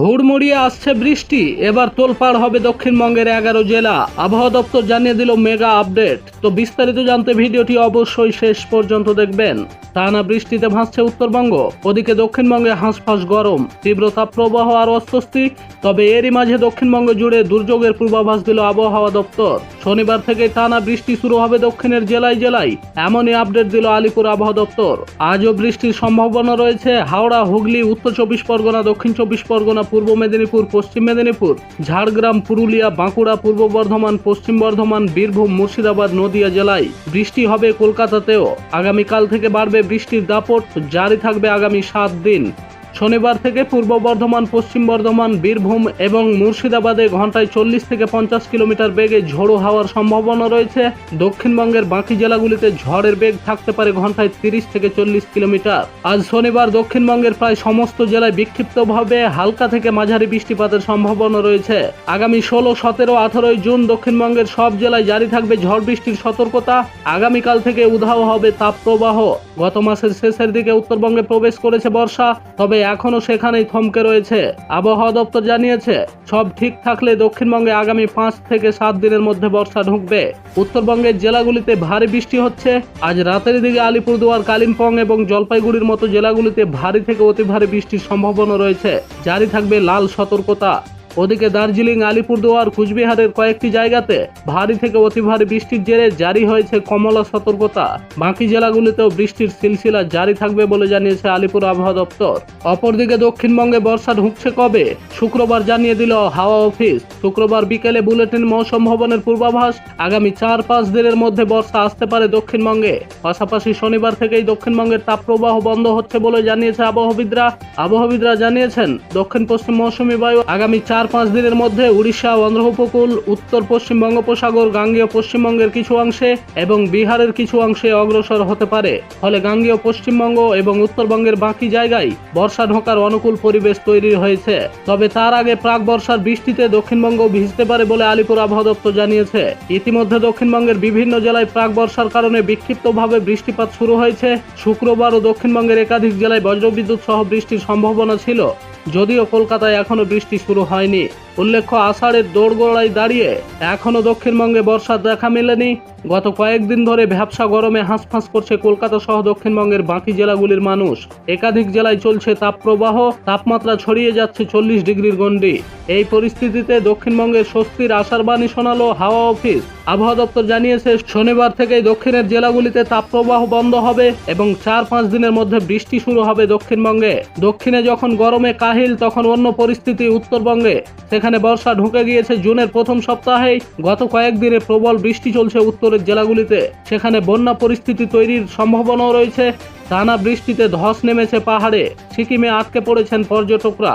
হুড়মুড়িয়ে আসছে বৃষ্টি। এবার তোলপাড় হবে দক্ষিণবঙ্গের এগারো জেলা। আবহাওয়া দপ্তর জানিয়ে দিল মেগা আপডেট। তো বিস্তারিত জানতে ভিডিওটি অবশ্যই শেষ পর্যন্ত দেখবেন। টানা বৃষ্টিতে ভাসছে উত্তরবঙ্গ। ওদিকে দক্ষিণবঙ্গে হাঁসফাঁস গরম। তীব্র তাপপ্রবাহ আর অস্বস্তি। তবে এরই মাঝে দক্ষিণবঙ্গ জুড়ে দুর্যোগের পূর্বাভাস দিল আবহাওয়া দপ্তর। শনিবার থেকে টানা বৃষ্টি শুরু হবে দক্ষিণের জেলায় জেলায়। এমনই আপডেট দিল আলিপুর আবহাওয়া দপ্তর। আজও বৃষ্টির সম্ভাবনা রয়েছে। হাওড়া, হুগলি, উত্তর চব্বিশ পরগনা, দক্ষিণ চব্বিশ পরগনা, পূর্ব মেদিনীপুর, পশ্চিম মেদিনীপুর, ঝাড়গ্রাম, পুরুলিয়া, বাঁকুড়া, পূর্ব বর্ধমান, পশ্চিম বর্ধমান, বীরভূম, মুর্শিদাবাদ, নদিয়া জেলায় বৃষ্টি হবে কলকাতাতেও। আগামীকাল থেকে বাড়বে বৃষ্টির দাপট। জারি থাকবে আগামী সাত দিন। শনিবার থেকে পূর্ব বর্ধমান, পশ্চিম বর্ধমান, বীরভূম এবং মুর্শিদাবাদে ঘন্টায় চল্লিশ থেকে পঞ্চাশ কিলোমিটার বেগে ঝোড়ো হাওয়ার সম্ভাবনা রয়েছে। দক্ষিণবঙ্গের বাকি জেলাগুলিতে ঝড়ের বেগ থাকতে পারে ঘন্টায় তিরিশ থেকে চল্লিশ কিলোমিটার। আজ শনিবার দক্ষিণবঙ্গের প্রায় সমস্ত জেলায় বিক্ষিপ্তভাবে হালকা থেকে মাঝারি বৃষ্টিপাতের সম্ভাবনা রয়েছে। আগামী ষোলো, সতেরো, আঠারোই জুন দক্ষিণবঙ্গের সব জেলায় জারি থাকবে ঝড় বৃষ্টির সতর্কতা। আগামীকাল থেকে উধাও হবে তাপপ্রবাহ। গত মাসের শেষের দিকে উত্তরবঙ্গে প্রবেশ করেছে বর্ষা, তবে এখনও সেখানেই থমকে রয়েছে। আবহাওয়া দপ্তর জানিয়েছে, সব ঠিক থাকলে দক্ষিণবঙ্গে আগামী পাঁচ থেকে সাত দিনের মধ্যে বর্ষা ঢুকবে। উত্তরবঙ্গের জেলাগুলিতে ভারী বৃষ্টি হচ্ছে। আজ রাতের দিকে আলিপুরদুয়ার, কালিম্পং এবং জলপাইগুড়ির মতো জেলাগুলিতে ভারী থেকে অতি ভারী বৃষ্টির সম্ভাবনা রয়েছে। জারি থাকবে লাল সতর্কতা। ওদিকে দার্জিলিং, আলিপুরদুয়ার, কুচবিহারের কয়েকটি জায়গাতে ভারী থেকে অতি ভারী বৃষ্টির জেরে জারি হয়েছে কমলা সতর্কতা। বাকি জেলাগুলিতেও বৃষ্টির সিলসিলা জারি থাকবে বলে জানিয়েছে আলিপুর আবহাওয়া দপ্তর। অপরদিকে দক্ষিণবঙ্গে বর্ষা ঢুকছে কবে? শুক্রবার জানিয়ে দিল হাওয়া অফিস। শুক্রবার বিকেলে বুলেটিন মৌসুম ভবনের পূর্বাভাস। আগামী চার পাঁচ দিনের মধ্যে বর্ষা আসতে পারে দক্ষিণবঙ্গে। পাশাপাশি শনিবার থেকেই দক্ষিণবঙ্গের তাপপ্রবাহ বন্ধ হচ্ছে বলে জানিয়েছে আবহাওয়াবিদরা আবহাওয়াবিদরা জানিয়েছেন দক্ষিণ পশ্চিম মৌসুমী বায়ু আগামী চার পাঁচ দিনের মধ্যে উড়িষ্যা অন্ধ্র উপকূল উত্তর পশ্চিম বঙ্গোপসাগর, গাঙ্গেয় পশ্চিমবঙ্গের কিছু অংশে এবং বিহারের কিছু অংশে অগ্রসর হতে পারে। ফলে গাঙ্গেয় পশ্চিমবঙ্গ এবং উত্তরবঙ্গের বাকি জায়গায় বর্ষা ঢোকার অনুকূল পরিবেশ তৈরি হয়েছে। তবে তার আগে প্রাক বর্ষার বৃষ্টিতে দক্ষিণবঙ্গ ভিজতে পারে বলে আলিপুর আবহাওয়া দপ্তর জানিয়েছে। ইতিমধ্যে দক্ষিণবঙ্গের বিভিন্ন জেলায় প্রাক বর্ষার কারণে বিক্ষিপ্তভাবে বৃষ্টিপাত শুরু হয়েছে। শুক্রবার ও দক্ষিণবঙ্গের একাধিক জেলায় বজ্রবিদ্যুৎ সহ বৃষ্টির সম্ভাবনা ছিল। যদিও কলকাতায় এখনও বৃষ্টি শুরু হয়নি। উল্লেখ্য, আষাঢ়ের দোড়গোড়ায় দাঁড়িয়ে এখনও দক্ষিণবঙ্গে বর্ষার দেখা মেলেনি। গত কয়েকদিন ধরে ভ্যাবসা গরমে হাঁসফাঁস করছে কলকাতা সহ দক্ষিণবঙ্গের বাকি জেলাগুলির মানুষ। একাধিক জেলায় চলছে তাপপ্রবাহ, তাপমাত্রা ছড়িয়ে যাচ্ছে চল্লিশ ডিগ্রির গণ্ডি। এই পরিস্থিতিতে দক্ষিণবঙ্গের স্বস্তির আশার বাণী শোনালো হাওয়া অফিস। আবহাওয়া দপ্তর জানিয়েছে, শনিবার থেকেই দক্ষিণের জেলাগুলিতে তাপপ্রবাহ বন্ধ হবে এবং চার পাঁচ দিনের মধ্যে বৃষ্টি শুরু হবে দক্ষিণবঙ্গে। দক্ষিণে যখন গরমে কাহিল, তখন অন্য পরিস্থিতি উত্তরবঙ্গে। সেখানে বর্ষা ঢুকে গিয়েছে জুনের প্রথম সপ্তাহেই, গত কয়েকদিনে প্রবল বৃষ্টি চলছে উত্তরের জেলাগুলিতে। সেখানে বন্যা পরিস্থিতি তৈরির সম্ভাবনাও রয়েছে। টানা বৃষ্টিতে ধস নেমেছে পাহাড়ে। সিকিমে আটকে পড়েছেন পর্যটকরা।